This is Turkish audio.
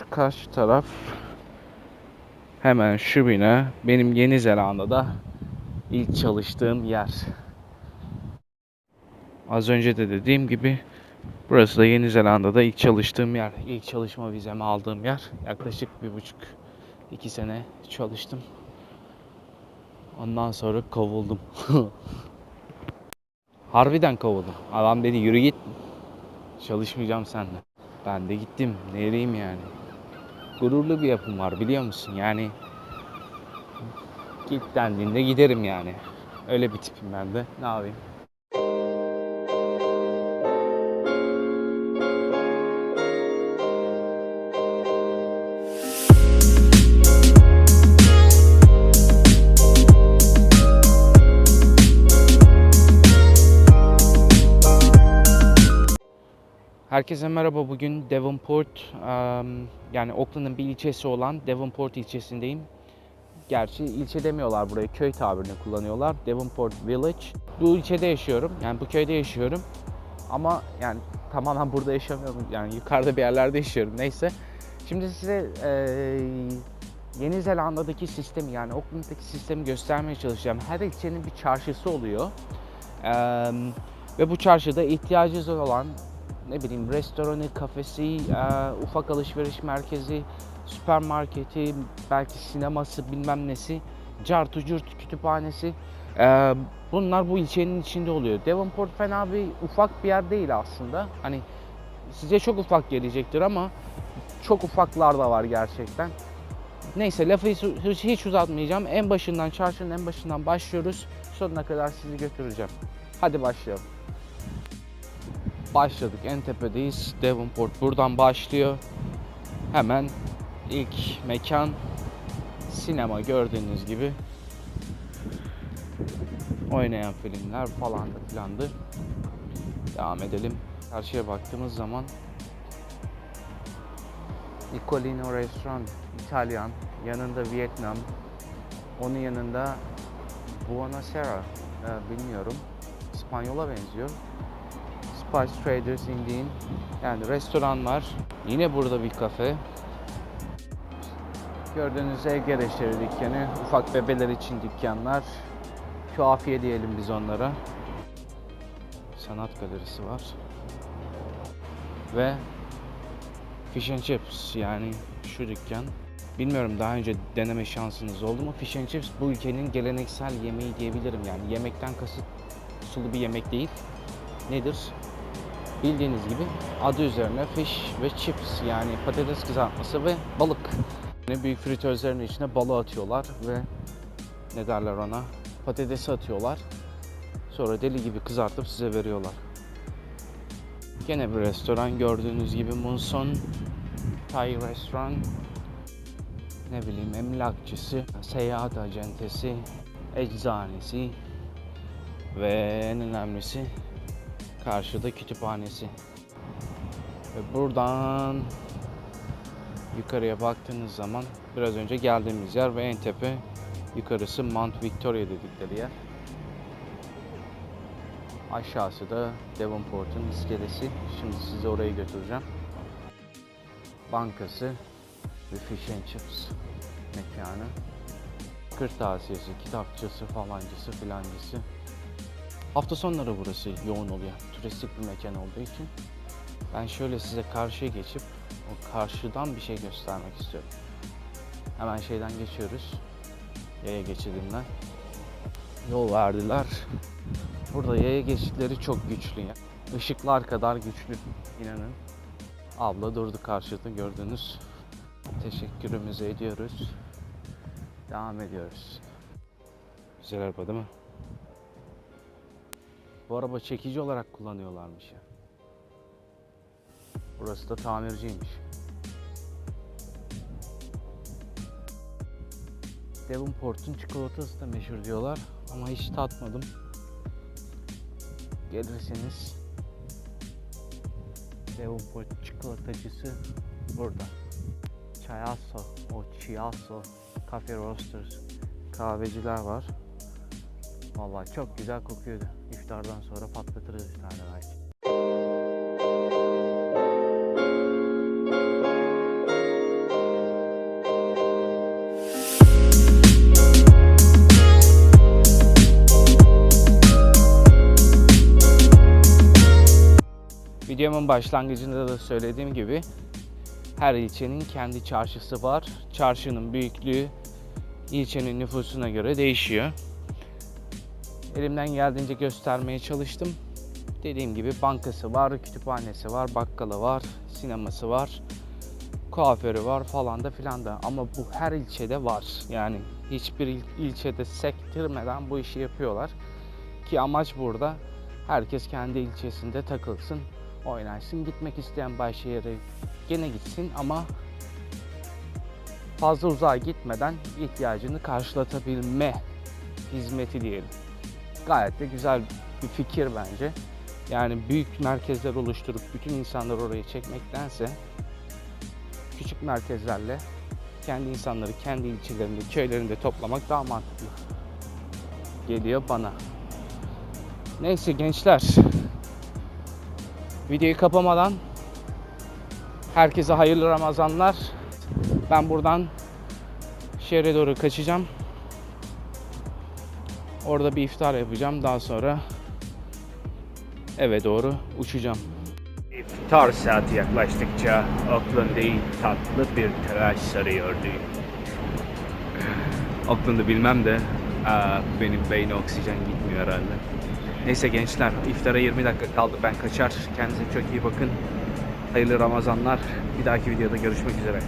Şu karşı taraf hemen şu bina benim Yeni Zelanda'da ilk çalıştığım yer. Az önce de dediğim gibi burası da Yeni Zelanda'da ilk çalıştığım yer. İlk çalışma vizemi aldığım yer. Yaklaşık bir buçuk iki sene çalıştım. Ondan sonra kovuldum. Harbiden kovuldum. Adam dedi yürü git. Çalışmayacağım seninle. Ben de gittim. Nereyim yani? Gururlu bir yapım var biliyor musun? Yani git dendiğinde giderim yani. Öyle bir tipim ben de. Ne yapayım? Herkese merhaba. Bugün Devonport, yani Auckland'ın bir ilçesi olan Devonport ilçesindeyim. Gerçi ilçe demiyorlar buraya, köy tabirini kullanıyorlar. Devonport Village. Bu ilçede yaşıyorum, yani bu köyde yaşıyorum. Ama yani tamamen burada yaşamıyorum, yani yukarıda bir yerlerde yaşıyorum. Neyse. Şimdi size eee, Yeni Zelanda'daki sistemi, yani Auckland'daki sistemi göstermeye çalışacağım. Her ilçenin bir çarşısı oluyor. Eee, ve bu çarşıda ihtiyacınız olan ne bileyim restoranı, kafesi, eee, ufak alışveriş merkezi, süpermarketi, belki sineması bilmem nesi, cartu curt kütüphanesi. eee, bunlar bu ilçenin içinde oluyor. Devonport fena bir ufak bir yer değil aslında. Hani size çok ufak gelecektir ama çok ufaklar da var gerçekten. Neyse lafı hiç- hiç uzatmayacağım. En başından, çarşının en başından başlıyoruz. Sonuna kadar sizi götüreceğim. Hadi başlayalım başladık. En tepedeyiz. Devonport buradan başlıyor. Hemen ilk mekan sinema gördüğünüz gibi oynayan filmler falandı filandı. Devam edelim. Karşıya baktığımız zaman Nicolino Restoran İtalyan, yanında Vietnam, onun yanında Buonasera, e, bilmiyorum. İspanyola benziyor. Spice Traders Indian yani restoran var. Yine burada bir kafe. Gördüğünüz ev gereçleri dükkanı, ufak bebeler için dükkanlar. Tuhafiye diyelim biz onlara. Sanat galerisi var. Ve Fish and Chips yani şu dükkan. Bilmiyorum daha önce deneme şansınız oldu mu? Fish and Chips bu ülkenin geleneksel yemeği diyebilirim yani. Yemekten kasıt sulu bir yemek değil. Nedir? Bildiğiniz gibi adı üzerine fish ve chips yani patates kızartması ve balık. Yani büyük fritözlerin içine balı atıyorlar ve ne derler ona patatesi atıyorlar. Sonra deli gibi kızartıp size veriyorlar. Gene bir restoran gördüğünüz gibi Munson Thai restoran ne bileyim emlakçısı, seyahat acentesi, eczanesi ve en önemlisi Karşıda kütüphanesi. Ve buradan yukarıya baktığınız zaman biraz önce geldiğimiz yer ve en tepe yukarısı Mount Victoria dedikleri yer. Aşağısı da Devonport'un iskelesi. Şimdi sizi oraya götüreceğim. Bankası ve Fish and Chips mekanı. Kırtasiyesi, kitapçısı, falancısı, filancısı. Hafta sonları burası yoğun oluyor. Turistik bir mekan olduğu için. Ben şöyle size karşıya geçip o karşıdan bir şey göstermek istiyorum. Hemen şeyden geçiyoruz. Yaya geçidinden. Yol verdiler. Burada yaya geçitleri çok güçlü ya. Işıklar kadar güçlü inanın. Abla durdu karşıda gördünüz. Teşekkürümüzü ediyoruz. Devam ediyoruz. Güzel araba değil mi? Bu araba çekici olarak kullanıyorlarmış ya. Burası da tamirciymiş. Devonport'un çikolatası da meşhur diyorlar ama hiç tatmadım. Gelirseniz Devonport çikolatacısı burada. Chayasso, o Chiasso, Cafe Roasters kahveciler var. Valla çok güzel kokuyordu. İftardan sonra patlatırız bir tane belki. Videomun başlangıcında da söylediğim gibi her ilçenin kendi çarşısı var. Çarşının büyüklüğü ilçenin nüfusuna göre değişiyor. Elimden geldiğince göstermeye çalıştım. Dediğim gibi bankası var, kütüphanesi var, bakkalı var, sineması var, kuaförü var falan da filan da. Ama bu her ilçede var. Yani hiçbir il- ilçede sektirmeden bu işi yapıyorlar. Ki amaç burada herkes kendi ilçesinde takılsın, oynarsın. Gitmek isteyen başka yere gene gitsin ama fazla uzağa gitmeden ihtiyacını karşılatabilme hizmeti diyelim. Gayet de güzel bir fikir bence. Yani büyük merkezler oluşturup bütün insanları oraya çekmektense küçük merkezlerle kendi insanları kendi ilçelerinde, köylerinde toplamak daha mantıklı geliyor bana. Neyse gençler. Videoyu kapamadan herkese hayırlı Ramazanlar. Ben buradan şehre doğru kaçacağım. Orada bir iftar yapacağım. Daha sonra eve doğru uçacağım. İftar saati yaklaştıkça Auckland'ı tatlı bir telaş sarıyordu. Auckland'ı bilmem de aa, benim beyne oksijen gitmiyor herhalde. Neyse gençler iftara 20 dakika kaldı ben kaçar. Kendinize çok iyi bakın. Hayırlı Ramazanlar. Bir dahaki videoda görüşmek üzere.